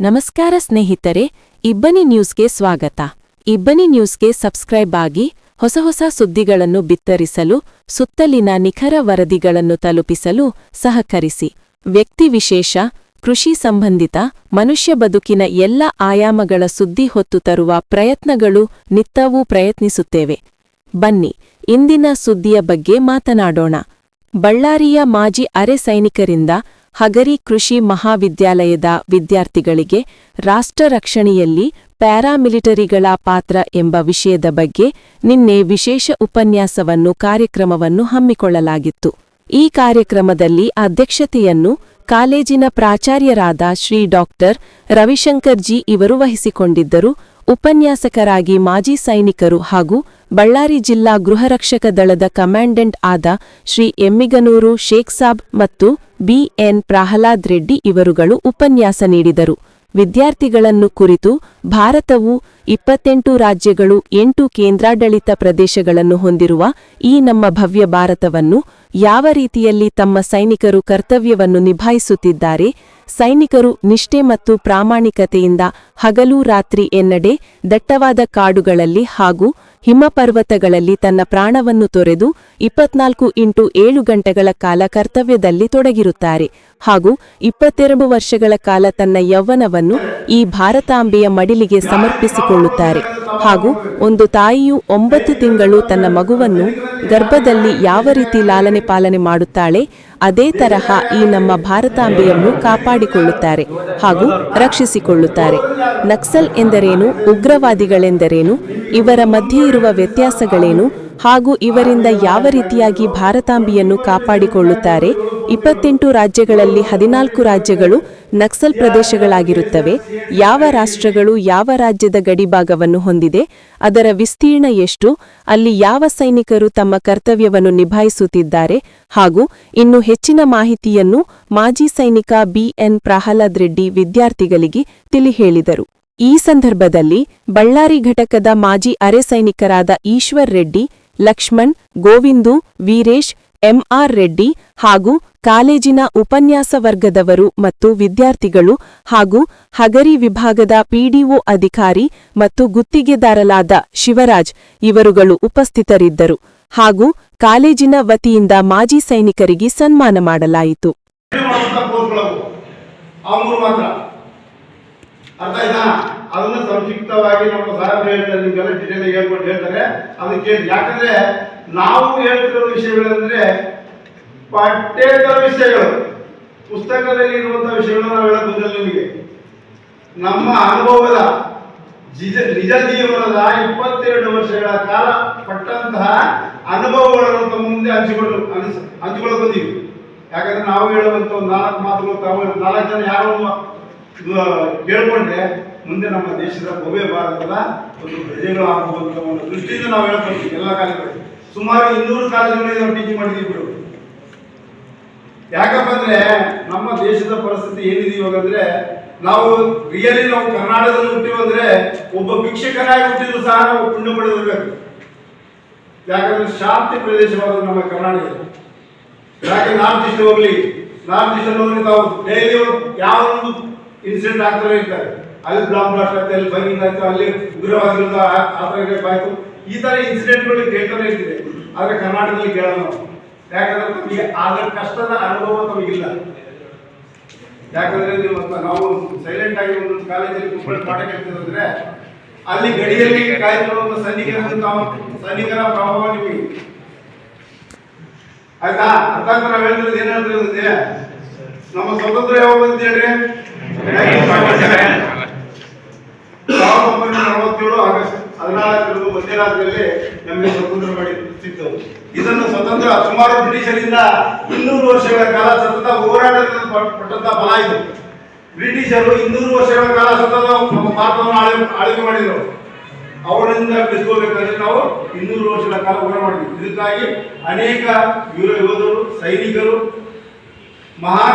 ನಮಸ್ಕಾರ ಸ್ನೇಹಿತರೆ, ಇಬ್ಬನಿ ನ್ಯೂಸ್ಗೆ ಸ್ವಾಗತ. ಇಬ್ಬನಿ ನ್ಯೂಸ್ಗೆ ಸಬ್ಸ್ಕ್ರೈಬ್ ಆಗಿ ಹೊಸ ಹೊಸ ಸುದ್ದಿಗಳನ್ನು ಬಿತ್ತರಿಸಲು, ಸುತ್ತಲಿನ ನಿಖರ ವರದಿಗಳನ್ನು ತಲುಪಿಸಲು ಸಹಕರಿಸಿ. ವ್ಯಕ್ತಿ ವಿಶೇಷ, ಕೃಷಿ ಸಂಬಂಧಿತ, ಮನುಷ್ಯ ಬದುಕಿನ ಎಲ್ಲ ಆಯಾಮಗಳ ಸುದ್ದಿ ಹೊತ್ತು ತರುವ ಪ್ರಯತ್ನಗಳು ನಿತ್ತವೂ ಪ್ರಯತ್ನಿಸುತ್ತೇವೆ. ಬನ್ನಿ, ಇಂದಿನ ಸುದ್ದಿಯ ಬಗ್ಗೆ ಮಾತನಾಡೋಣ. ಬಳ್ಳಾರಿಯ ಮಾಜಿ ಅರೆ ಸೈನಿಕರಿಂದ ಹಗರಿ ಕೃಷಿ ಮಹಾವಿದ್ಯಾಲಯದ ವಿದ್ಯಾರ್ಥಿಗಳಿಗೆ ರಾಷ್ಟ್ರ ರಕ್ಷಣೆಯಲ್ಲಿ ಪ್ಯಾರಾಮಿಲಿಟರಿಗಳ ಪಾತ್ರ ಎಂಬ ವಿಷಯದ ಬಗ್ಗೆ ನಿನ್ನೆ ವಿಶೇಷ ಉಪನ್ಯಾಸವನ್ನು ಕಾರ್ಯಕ್ರಮವನ್ನು ಹಮ್ಮಿಕೊಳ್ಳಲಾಗಿತ್ತು. ಈ ಕಾರ್ಯಕ್ರಮದಲ್ಲಿ ಅಧ್ಯಕ್ಷತೆಯನ್ನು ಕಾಲೇಜಿನ ಪ್ರಾಚಾರ್ಯರಾದ ಶ್ರೀ ಡಾಕ್ಟರ್ ರವಿಶಂಕರ್ ಜಿ ಇವರು ವಹಿಸಿಕೊಂಡಿದ್ದರು. ಉಪನ್ಯಾಸಕರಾಗಿ ಮಾಜಿ ಸೈನಿಕರು ಹಾಗೂ ಬಳ್ಳಾರಿ ಜಿಲ್ಲಾ ಗೃಹರಕ್ಷಕ ದಳದ ಕಮಾಂಡೆಂಟ್ ಆದ ಶ್ರೀ ಎಮ್ಮಿಗನೂರು ಶೇಖ್ ಸಾಬ್ ಮತ್ತು ಬಿಎನ್ ಪ್ರಹ್ಲಾದ್ ರೆಡ್ಡಿ ಇವರುಗಳು ಉಪನ್ಯಾಸ ನೀಡಿದರು. ವಿದ್ಯಾರ್ಥಿಗಳನ್ನು ಕುರಿತು ಭಾರತವು ಇಪ್ಪತ್ತೆಂಟು ರಾಜ್ಯಗಳು ಎಂಟು ಕೇಂದ್ರಾಡಳಿತ ಪ್ರದೇಶಗಳನ್ನು ಹೊಂದಿರುವ ಈ ನಮ್ಮ ಭವ್ಯ ಭಾರತವನ್ನು ಯಾವ ರೀತಿಯಲ್ಲಿ ತಮ್ಮ ಸೈನಿಕರು ಕರ್ತವ್ಯವನ್ನು ನಿಭಾಯಿಸುತ್ತಿದ್ದಾರೆ, ಸೈನಿಕರು ನಿಷ್ಠೆ ಮತ್ತು ಪ್ರಾಮಾಣಿಕತೆಯಿಂದ ಹಗಲು ರಾತ್ರಿ ಎನ್ನಡೆ ದಟ್ಟವಾದ ಕಾಡುಗಳಲ್ಲಿ ಹಾಗೂ ಹಿಮಪರ್ವತಗಳಲ್ಲಿ ತನ್ನ ಪ್ರಾಣವನ್ನು ತೊರೆದು ಇಪ್ಪತ್ನಾಲ್ಕು ಇಂಟು ಏಳು ಗಂಟೆಗಳ ಕಾಲ ಕರ್ತವ್ಯದಲ್ಲಿ ತೊಡಗಿರುತ್ತಾರೆ ಹಾಗೂ ಇಪ್ಪತ್ತೆರಡು ವರ್ಷಗಳ ಕಾಲ ತನ್ನ ಯೌವನವನ್ನು ಈ ಭಾರತಾಂಬೆಯ ಮಡಿಲಿಗೆ ಸಮರ್ಪಿಸಿಕೊಳ್ಳುತ್ತಾರೆ. ಹಾಗೂ ಒಂದು ತಾಯಿಯು ಒಂಬತ್ತು ತಿಂಗಳು ತನ್ನ ಮಗುವನ್ನು ಗರ್ಭದಲ್ಲಿ ಯಾವ ರೀತಿ ಲಾಲನೆ ಪಾಲನೆ ಮಾಡುತ್ತಾಳೆ, ಅದೇ ತರಹ ಈ ನಮ್ಮ ಭಾರತಾಂಬೆಯನ್ನು ಕಾಪಾಡಿಕೊಳ್ಳುತ್ತಾರೆ ಹಾಗೂ ರಕ್ಷಿಸಿಕೊಳ್ಳುತ್ತಾರೆ. ನಕ್ಸಲ್ ಎಂದರೇನು, ಉಗ್ರವಾದಿಗಳೆಂದರೇನು, ಇವರ ಮಧ್ಯೆ ಇರುವ ವ್ಯತ್ಯಾಸಗಳೇನು ಹಾಗೂ ಇವರಿಂದ ಯಾವ ರೀತಿಯಾಗಿ ಭಾರತಾಂಬಿಯನ್ನು ಕಾಪಾಡಿಕೊಳ್ಳುತ್ತಾರೆ? ಇಪ್ಪತ್ತೆಂಟು ರಾಜ್ಯಗಳಲ್ಲಿ ಹದಿನಾಲ್ಕು ರಾಜ್ಯಗಳು ನಕ್ಸಲ್ ಪ್ರದೇಶಗಳಾಗಿರುತ್ತವೆ. ಯಾವ ರಾಷ್ಟ್ರಗಳು ಯಾವ ರಾಜ್ಯದ ಗಡಿಭಾಗವನ್ನು ಹೊಂದಿದೆ? ಅದರ ವಿಸ್ತೀರ್ಣ ಎಷ್ಟು? ಅಲ್ಲಿ ಯಾವ ಸೈನಿಕರು ತಮ್ಮ ಕರ್ತವ್ಯವನ್ನು ನಿಭಾಯಿಸುತ್ತಿದ್ದಾರೆ? ಹಾಗೂ ಇನ್ನು ಹೆಚ್ಚಿನ ಮಾಹಿತಿಯನ್ನು ಮಾಜಿ ಸೈನಿಕ ಬಿಎನ್ ಪ್ರಹ್ಲಾದ್ ರೆಡ್ಡಿ ವಿದ್ಯಾರ್ಥಿಗಳಿಗೆ ತಿಳಿಹೇಳಿದರು. ಈ ಸಂದರ್ಭದಲ್ಲಿ ಬಳ್ಳಾರಿ ಘಟಕದ ಮಾಜಿ ಅರೆ ಸೈನಿಕರಾದ ಈಶ್ವರ್ ರೆಡ್ಡಿ ಲಕ್ಷ್ಮಣ್, ಗೋವಿಂದು, ವೀರೇಶ್ ಎಂಆರ್ ರೆಡ್ಡಿ ಹಾಗೂ ಕಾಲೇಜಿನ ಉಪನ್ಯಾಸ ವರ್ಗದವರು ಮತ್ತು ವಿದ್ಯಾರ್ಥಿಗಳು ಹಾಗೂ ಹಗರಿ ವಿಭಾಗದ ಪಿಡಿಒ ಅಧಿಕಾರಿ ಮತ್ತು ಗುತ್ತಿಗೆದಾರಲಾದ ಶಿವರಾಜ್ ಇವರುಗಳು ಉಪಸ್ಥಿತರಿದ್ದರು ಹಾಗೂ ಕಾಲೇಜಿನ ವತಿಯಿಂದ ಮಾಜಿ ಸೈನಿಕರಿಗೆ ಸನ್ಮಾನ ಮಾಡಲಾಯಿತು. ಮಾತ್ರ. ಅದನ್ನ ಸಂಕ್ಷಿಪ್ತವಾಗಿ ನಮ್ಮ ಸಾಹೇಬ್ ಹೇಳ್ತಾರೆ ನಿಮ್ಗೆಲ್ಲ ಡಿಟೇಲ್ ಹೇಳ್ಕೊಂಡು ಹೇಳ್ತಾರೆ. ಅದಕ್ಕೆ ಯಾಕಂದ್ರೆ ನಾವು ಹೇಳ್ತಿರೋ ವಿಷಯಗಳಂದ್ರೆ ಪಠ್ಯೇತರ ವಿಷಯಗಳು. ಪುಸ್ತಕದಲ್ಲಿ ಇರುವಂತಹ ವಿಷಯಗಳನ್ನ ನಾವು ಹೇಳಕ್ ಬಂದಿಲ್ಲ ನಿಮಗೆ. ನಮ್ಮ ಅನುಭವದ ನಿಜ ನಿಜ ಜೀವನದ ಇಪ್ಪತ್ತೆರಡು ವರ್ಷಗಳ ಕಾಲ ಪಟ್ಟಂತಹ ಅನುಭವಗಳನ್ನು ತಮ್ಮ ಮುಂದೆ ಹಂಚಿಕೊಂಡು ಅನಿಸ್, ಹಂಚಿಕೊಳ್ಳಕ್ ಬಂದೀವಿ. ಯಾಕಂದ್ರೆ ನಾವು ಹೇಳುವಂತ ಒಂದು ನಾಲ್ಕು ಮಾತುಗಳು ನಾಲ್ಕು ಜನ ಯಾರು ಕೇಳ್ಕೊಂಡ್ರೆ ಮುಂದೆ ನಮ್ಮ ದೇಶದ ಭವ್ಯ ಭಾರತದ ಒಂದು ಪ್ರಜೆಗಳು ಆಗುವಂತ ಒಂದು ದೃಷ್ಟಿಯಿಂದ ನಾವು ಹೇಳ್ಕೊಳ್ತೀವಿ ಎಲ್ಲ ಕಾಲೇಜುಗಳು ಸುಮಾರು ಇನ್ನೂರು ಕಾಲೇಜುಗಳಿಗೆ ನಾವು ಟೀಚಿಂಗ್ ಮಾಡಿದೀವಿ ಬಿಡು. ಯಾಕಪ್ಪ ಅಂದ್ರೆ ನಮ್ಮ ದೇಶದ ಪರಿಸ್ಥಿತಿ ಏನಿದೆ ಇವಾಗ ಅಂದ್ರೆ ನಾವು ರಿಯಲಿ ನಾವು ಕರ್ನಾಟಕದಲ್ಲಿ ಹುಟ್ಟಿವಿ ಅಂದ್ರೆ ಒಬ್ಬ ಭಿಕ್ಷಕನಾಗಿ ಹುಟ್ಟಿದ್ರು ಸಹ ನಾವು ಪುಣ್ಯ ಪಡೆದಿರ್ಬೇಕು. ಯಾಕಂದ್ರೆ ಶಾಂತಿ ಪ್ರದೇಶವಾದ ನಮ್ಮ ಕರ್ನಾಟಕ. ಯಾಕೆ ನಾರ್ತ್ ಈಸ್ಟ್ ಹೋಗ್ಲಿ? ನಾರ್ತ್ ಈಸ್ಟ್ ಹೋಗ್ಲಿ ನಾವು ಡೈಲಿ ಯಾವ ಒಂದು ಇನ್ಸಿಡೆಂಟ್ ಆಗ್ತಾರೆ ಇರ್ತಾರೆ ಅಲ್ಲಿ ಬ್ಲಾಕ್ ಬ್ಲಾಸ್ಟ್ ಆಯ್ತು, ಅಲ್ಲಿ ಫೈರಿಂಗ್ ಆಯ್ತು, ಅಲ್ಲಿ ಉಗ್ರವಾದಿಗಳು ಆತರ ಆಯ್ತು ಈ ತರ ಇನ್ಸಿಡೆಂಟ್ಗಳು ಕೇಳ್ತಾನೆ ಇರ್ತಿದೆ ಆದ್ರೆ ಕರ್ನಾಟಕದಲ್ಲಿ ಕೇಳಲ್ಲ ನಾವು. ಯಾಕಂದ್ರೆ ನಮಗೆ ಅದರ ಕಷ್ಟದ ಅನುಭವ ನಮಗಿಲ್ಲ. ಯಾಕಂದ್ರೆ ನೀವು ನಾವು ಸೈಲೆಂಟ್ ಆಗಿ ಒಂದು ಕಾಲೇಜಲ್ಲಿ ಕುತ್ಕೊಂಡು ಪಾಠ ಕೇಳ್ತಿದ್ರೆ ಅಲ್ಲಿ ಗಡಿಯಲ್ಲಿ ಕಾಯ್ತಿರುವಂತ ಸೈನಿಕರ ಸೈನಿಕರ ಪ್ರಭಾವ ನಿಮಗೆ. ಆಯ್ತಾ? ಅರ್ಥ ನಾವು ಹೇಳ್ತಿರೋದು ಏನ್ ಹೇಳ್ತಿರೋದಿದೆ ನಮ್ಮ ಸ್ವತಂತ್ರ ಯಾವಾಗ ಬಂದಿದೆ ಹೇಳ್ರಿ? ಸಾವಿರದ ನಲವತ್ತೇಳು ಆಗಸ್ಟ್ ಹದಿನಾಲ್ಕರಂದು ಮಧ್ಯರಾತ್ರಿಯಲ್ಲಿ ನಮಗೆ ಸ್ವತಂತ್ರ ಮಾಡಿ ಸಿಕ್ತು ಇದನ್ನು ಸ್ವತಂತ್ರ ಸುಮಾರು ಬ್ರಿಟಿಷರಿಂದ ಇನ್ನೂರು ವರ್ಷಗಳ ಕಾಲ ಸತತ ಹೋರಾಟ ಪಟ್- ಪಟ್ಟಂತ ಫಲ ಇದು. ಬ್ರಿಟಿಷರು ಇನ್ನೂರು ವರ್ಷಗಳ ಕಾಲ ಸತತ ಭಾರತವನ್ನು ಆಳ್ವೆ ಆಳ್ವೆ ಮಾಡಿದರು. ಅವರಿಂದ ಬಿಡಿಸ್ಕೋಬೇಕಾದ್ರೆ ನಾವು ಇನ್ನೂರು ವರ್ಷಗಳ ಕಾಲ ಹೋರಾಟ ಮಾಡಿದ್ವಿ. ಇದಕ್ಕಾಗಿ ಅನೇಕ ವೀರ ಯೋಧರು, ಸೈನಿಕರು, ಮಹಾ